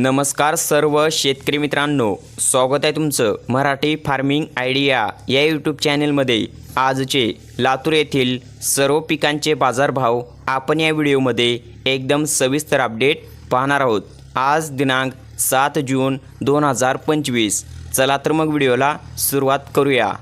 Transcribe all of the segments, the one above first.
नमस्कार सर्व शेतकरी मित्रांनो स्वागत आहे तुमचं मराठी फार्मिंग आयडिया या यूट्यूब चॅनेलमध्ये. आजचे लातूर येथील सर्व पिकांचे बाजारभाव आपण या व्हिडिओमध्ये एकदम सविस्तर अपडेट पाहणार आहोत. आज दिनांक सात जून दोन हजार पंचवीस. चला तर मग व्हिडिओला सुरुवात करूया.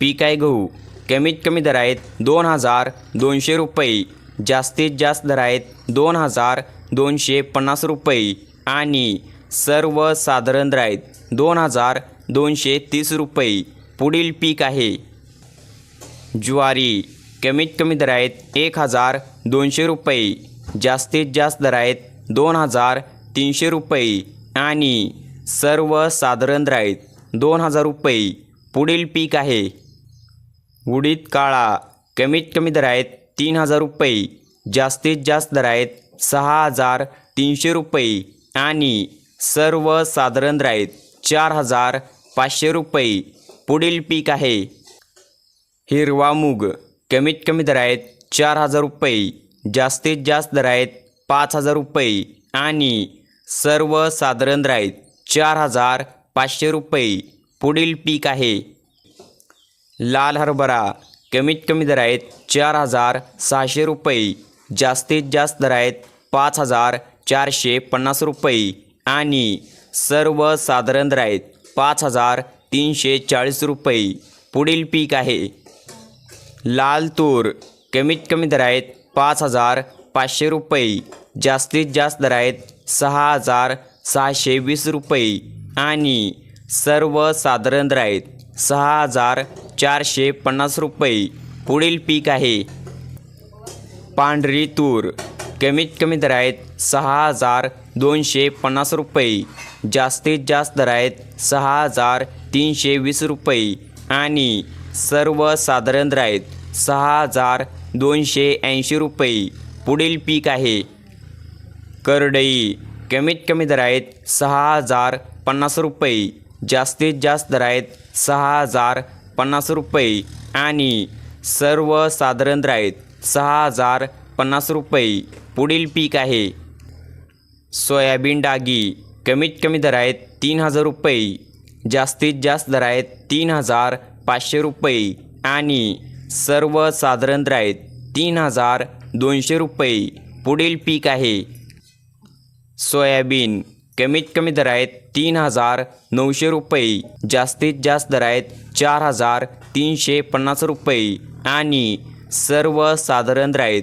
पीक आहे गहू. कमीत कमी दर आहेत दोन हजार दोनशे रुपये. जास्तीत जास्त दर आहेत दोन हजार दोनशे पन्नास रुपये. आणि सर्वसाधारण राईत दोन हजार दोनशे तीस रुपये पुढील पीक आहे. ज्वारी कमीत कमी दर आहेत एक हजार दोनशे रुपये जास्तीत जास्त दर आहेत दोन हजार तीनशे रुपये आणि सर्वसाधारण राईत दोन हजार रुपये पुढील पीक आहे. उडीद काळा कमीत कमी दर आहेत तीन हजार रुपये जास्तीत जास्त दर आहेत सहा हजार तीनशे रुपये. आणि सर्वसाधारण दर आहेत चार हजार पाचशे रुपये पुढील पीक आहे. हिरवा मूग कमीत कमी दर आहेत चार हजार रुपये जास्तीत जास्त दर आहेत पाच हजार रुपये आणि सर्वसाधारण दर आहेत चार हजार पाचशे रुपये पुढील पीक आहे. लाल हरभरा कमीत कमी दर आहेत चार हजार सहाशे रुपये जास्तीत जास्त दर आहेत पाच हजार चारशे पन्नास रुपये आणि सर्वसाधारण राईत पाच हजार तीनशे चाळीस रुपये. पुढील पीक आहे. लाल तूर कमीत कमी दर आहेत पाच हजार पाचशे रुपये. जास्तीत जास्त दर आहेत सहा हजार सहाशे वीस रुपये. आणि सर्वसाधारण राईत सहा हजार चारशे पन्नास रुपये. पुढील पीक आहे. पांढरी तूर. कमीत कमी दर आहेत सहा हजार दोनशे पन्नास रुपये. जास्तीत जास्त दर आहेत सहा हजार तीनशे वीस रुपये. आणि सर्वसाधारण दर आहेत सहा हजार दोनशे ऐंशी रुपये. पुढील पीक आहे. करडई. कमीत कमी दर आहेत सहा हजार पन्नास रुपये. जास्तीत जास्त दर आहेत सहा हजार पन्नास रुपये. आणि सर्वसाधारण दर आहेत सहा हजार पन्नास रुपये. पुढील पीक आहे. सोयाबीन डागी. कमीत कमी दर आहेत तीन हजार रुपये. जास्तीत जास्त दर आहेत तीन हजार पाचशे रुपये. आणि सर्वसाधारण दर आहेत तीन हजार दोनशे रुपये. पुढील पीक आहे. सोयाबीन. कमीत कमी दर आहेत तीन हजार नऊशे रुपये. जास्तीत जास्त दर आहेत चार हजार तीनशे पन्नास रुपये. आणि सर्वसाधारण दर आहेत